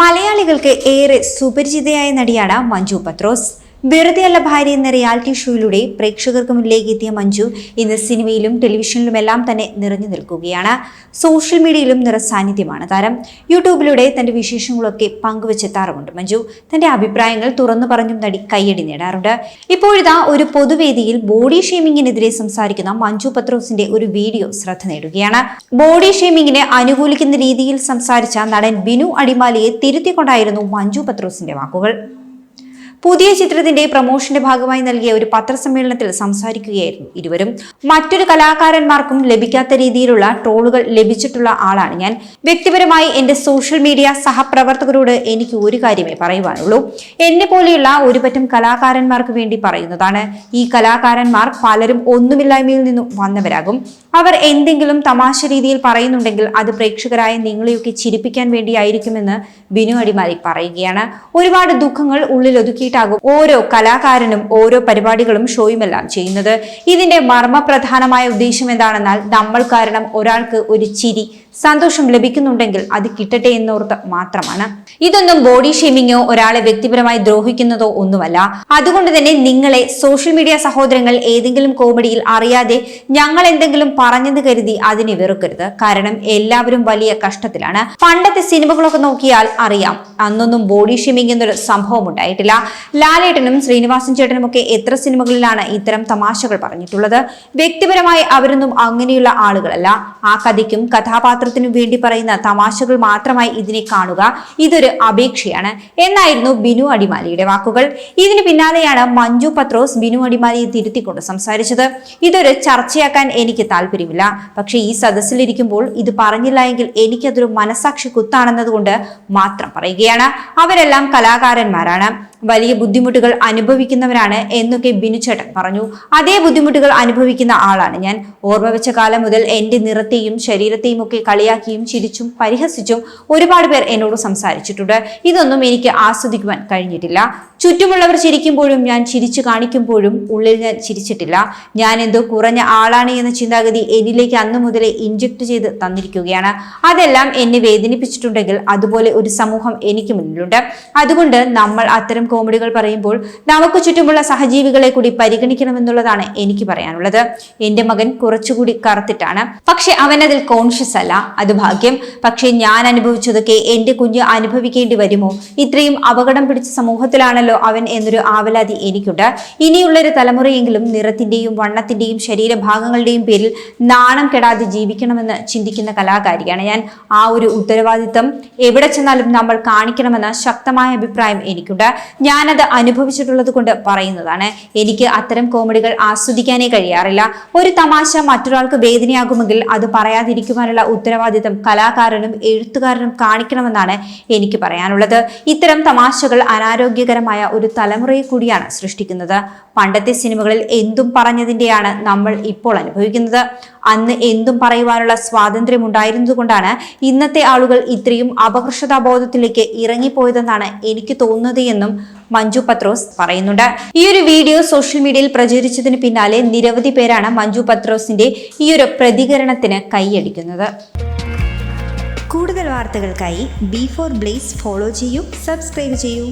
മലയാളികൾക്ക് ഏറെ സുപരിചിതയായ നടിയാണ് മഞ്ജു പത്രോസ്. വെറുതെയല്ല ഭാര്യ എന്ന റിയാലിറ്റി ഷോയിലൂടെ പ്രേക്ഷകർക്ക് മുന്നിലേക്ക് എത്തിയ മഞ്ജു ഇന്ന് സിനിമയിലും ടെലിവിഷനിലുമെല്ലാം തന്നെ നിറഞ്ഞു നിൽക്കുകയാണ്. സോഷ്യൽ മീഡിയയിലും നിറസാന്നിധ്യമാണ് താരം. യൂട്യൂബിലൂടെ തന്റെ വിശേഷങ്ങളൊക്കെ പങ്കുവച്ചെത്താറുമുണ്ട് മഞ്ജു. തന്റെ അഭിപ്രായങ്ങൾ തുറന്നു പറഞ്ഞും നടി കയ്യടി നേടാറുണ്ട്. ഇപ്പോഴിതാ ഒരു പൊതുവേദിയിൽ ബോഡി ഷേമിങ്ങിനെതിരെ സംസാരിക്കുന്ന മഞ്ജു പത്രോസിന്റെ ഒരു വീഡിയോ ശ്രദ്ധ നേടുകയാണ്. ബോഡി ഷേമിങ്ങിനെ അനുകൂലിക്കുന്ന രീതിയിൽ സംസാരിച്ച നടൻ ബിനു അടിമാലിയെ തിരുത്തിക്കൊണ്ടായിരുന്നു മഞ്ജു പത്രോസിന്റെ വാക്കുകൾ. പുതിയ ചിത്രത്തിന്റെ പ്രമോഷന്റെ ഭാഗമായി നൽകിയ ഒരു പത്രസമ്മേളനത്തിൽ സംസാരിക്കുകയായിരുന്നു ഇരുവരും. മറ്റൊരു കലാകാരന്മാർക്കും ലഭിക്കാത്ത രീതിയിലുള്ള ട്രോളുകൾ ലഭിച്ചിട്ടുള്ള ആളാണ് ഞാൻ. വ്യക്തിപരമായി എന്റെ സോഷ്യൽ മീഡിയ സഹപ്രവർത്തകരോട് എനിക്ക് ഒരു കാര്യമേ പറയുവാനുള്ളൂ. എന്നെ പോലെയുള്ള ഒരുപറ്റം കലാകാരന്മാർക്ക് വേണ്ടി പറയുന്നതാണ്. ഈ കലാകാരന്മാർ പലരും ഒന്നുമില്ലായ്മയിൽ നിന്നും വന്നവരാകും. അവർ എന്തെങ്കിലും തമാശ രീതിയിൽ പറയുന്നുണ്ടെങ്കിൽ അത് പ്രേക്ഷകരായ നിങ്ങളെയൊക്കെ ചിരിപ്പിക്കാൻ വേണ്ടിയായിരിക്കുമെന്ന് ബിനു അടിമാലി പറയുകയാണ്. ഒരുപാട് ദുഃഖങ്ങൾ ഉള്ളിൽ ഒതുക്കിയിട്ടാകും ഓരോ കലാകാരനും ഓരോ പരിപാടികളും ഷോയുമെല്ലാം ചെയ്യുന്നത്. ഇതിന്റെ മർമ്മപ്രധാനമായ ഉദ്ദേശം എന്താണെന്നാൽ നമ്മൾ കാരണം ഒരാൾക്ക് ഒരു ചിരി സന്തോഷം ലഭിക്കുന്നുണ്ടെങ്കിൽ അത് കിട്ടട്ടെ എന്നോർത്ത് മാത്രമാണ്. ഇതൊന്നും ബോഡി ഷേമിങ്ങോ ഒരാളെ വ്യക്തിപരമായി ദ്രോഹിക്കുന്നതോ ഒന്നുമല്ല. അതുകൊണ്ട് തന്നെ നിങ്ങളെ സോഷ്യൽ മീഡിയ സഹോദരങ്ങൾ ഏതെങ്കിലും കോമഡിയിൽ അറിയാതെ ഞങ്ങൾ എന്തെങ്കിലും പറഞ്ഞെന്ന് കരുതി അതിനെ വെറുക്കരുത്. കാരണം എല്ലാവരും വലിയ കഷ്ടത്തിലാണ്. പണ്ടത്തെ സിനിമകളൊക്കെ നോക്കിയാൽ അറിയാം. അന്നൊന്നും ബോഡി ഷേമിംഗ് എന്നൊരു സംഭവം ഉണ്ടായിട്ടില്ല. ലാലേട്ടനും ശ്രീനിവാസൻ ചേട്ടനും ഒക്കെ എത്ര സിനിമകളിലാണ് ഇത്തരം തമാശകൾ പറഞ്ഞിട്ടുള്ളത്? വ്യക്തിപരമായി അവരൊന്നും അങ്ങനെയുള്ള ആളുകളല്ല. ആ കഥയ്ക്കും കഥാപാത്രത്തിനും വേണ്ടി പറയുന്ന തമാശകൾ മാത്രമായി ഇതിനെ കാണുക ഇതൊരു അപേക്ഷയാണ്. എന്നായിരുന്നു ബിനു അടിമാലിയുടെ വാക്കുകൾ. ഇതിന് പിന്നാലെയാണ് മഞ്ജു പത്രോസ് ബിനു അടിമാലിയെ തിരുത്തിക്കൊണ്ട് സംസാരിച്ചത്. ഇതൊരു ചർച്ചയാക്കാൻ എനിക്ക് താല്പര്യമില്ല പക്ഷേ ഈ സദസ്സിലിരിക്കുമ്പോൾ ഇത് പറഞ്ഞില്ല എങ്കിൽ എനിക്കതൊരു മനസാക്ഷി കുത്താണെന്നതുകൊണ്ട് മാത്രം പറയുകയാണ്. അവരെല്ലാം കലാകാരന്മാരാണ്. വലിയ ബുദ്ധിമുട്ടുകൾ അനുഭവിക്കുന്നവരാണ് എന്നൊക്കെ ബിനുചേട്ടൻ പറഞ്ഞു. അതേ ബുദ്ധിമുട്ടുകൾ അനുഭവിക്കുന്ന ആളാണ് ഞാൻ. ഓർമ്മ വെച്ച കാലം മുതൽ എന്റെ നിറത്തെയും ശരീരത്തെയും ഒക്കെ കളിയാക്കിയും ചിരിച്ചും പരിഹസിച്ചും ഒരുപാട് പേർ എന്നോട് സംസാരിച്ചിട്ടുണ്ട്. ഇതൊന്നും എനിക്ക് ആസ്വദിക്കുവാൻ കഴിഞ്ഞിട്ടില്ല. ചുറ്റുമുള്ളവർ ചിരിക്കുമ്പോഴും ഞാൻ ചിരിച്ചു കാണിക്കുമ്പോഴും ഉള്ളിൽ ഞാൻ ചിരിച്ചിട്ടില്ല. ഞാൻ എന്തോ കുറഞ്ഞ ആളാണ് എന്ന ചിന്താഗതി എന്നിലേക്ക് അന്നു മുതലേ ഇഞ്ചക്ട് ചെയ്ത് തന്നിരിക്കുകയാണ്. അതെല്ലാം എന്നെ വേദനിപ്പിച്ചിട്ടുണ്ടെങ്കിൽ അതുപോലെ ഒരു സമൂഹം എനിക്ക് മുന്നിലുണ്ട്. അതുകൊണ്ട് നമ്മൾ അത്തരം കോമഡികൾ പറയുമ്പോൾ നമുക്ക് ചുറ്റുമുള്ള സഹജീവികളെ കൂടി പരിഗണിക്കണമെന്നുള്ളതാണ് എനിക്ക് പറയാനുള്ളത്. എന്റെ മകൻ കുറച്ചുകൂടി കറുത്തിട്ടാണ്. പക്ഷെ അവൻ അതിൽ കോൺഷ്യസ് അല്ല. അത് ഭാഗ്യം. പക്ഷെ ഞാൻ അനുഭവിച്ചതൊക്കെ എന്റെ കുഞ്ഞ് അനുഭവിക്കേണ്ടി വരുമോ? ഇത്രയും അപകടം പിടിച്ച സമൂഹത്തിലാണല്ലോ അവൻ എന്നൊരു ആവലാതി എനിക്കുണ്ട്. ഇനിയുള്ളൊരു തലമുറയെങ്കിലും നിറത്തിന്റെയും വണ്ണത്തിന്റെയും ശരീരഭാഗങ്ങളുടെയും പേരിൽ നാണം കെടാതെ ജീവിക്കണമെന്ന് ചിന്തിക്കുന്ന കലാകാരിയാണ് ഞാൻ. ആ ഒരു ഉത്തരവാദിത്തം എവിടെ ചെന്നാലും നമ്മൾ കാണിക്കണമെന്ന ശക്തമായ അഭിപ്രായം എനിക്കുണ്ട്. ഞാനത് അനുഭവിച്ചിട്ടുള്ളത് കൊണ്ട് പറയുന്നതാണ്. എനിക്ക് അത്തരം കോമഡികൾ ആസ്വദിക്കാനേ കഴിയാറില്ല. ഒരു തമാശ മറ്റൊരാൾക്ക് വേദനയാകുമെങ്കിൽ അത് പറയാതിരിക്കുവാനുള്ള ഉത്തരവാദിത്തം കലാകാരനും എഴുത്തുകാരനും കാണിക്കണമെന്നാണ് എനിക്ക് പറയാനുള്ളത്. ഇത്തരം തമാശകൾ അനാരോഗ്യകരമായ ഒരു തലമുറയെ കൂടിയാണ് സൃഷ്ടിക്കുന്നത്. പണ്ടത്തെ സിനിമകളിൽ എന്തും പറഞ്ഞതിന്റെയാണ് നമ്മൾ ഇപ്പോൾ അനുഭവിക്കുന്നത്. അന്ന് എന്തും പറയുവാനുള്ള സ്വാതന്ത്ര്യം ഉണ്ടായിരുന്നതുകൊണ്ടാണ് ഇന്നത്തെ ആളുകൾ ഇത്രയും അപകർഷതാബോധത്തിലേക്ക് ഇറങ്ങിപ്പോയതെന്നാണ് എനിക്ക് തോന്നുന്നത് എന്നും മഞ്ജു പത്രോസ് പറയുന്നുണ്ട്. ഈ ഒരു വീഡിയോ സോഷ്യൽ മീഡിയയിൽ പ്രചരിച്ചതിന് പിന്നാലെ നിരവധി പേരാണ് മഞ്ജു പത്രോസിന്റെ ഈ ഒരു പ്രതികരണത്തിന് കൈയടിക്കുന്നത്. കൂടുതൽ വാർത്തകൾക്കായി ബി ഫോർ ബ്ലേസ് ഫോളോ ചെയ്യൂ സബ്സ്ക്രൈബ് ചെയ്യൂ.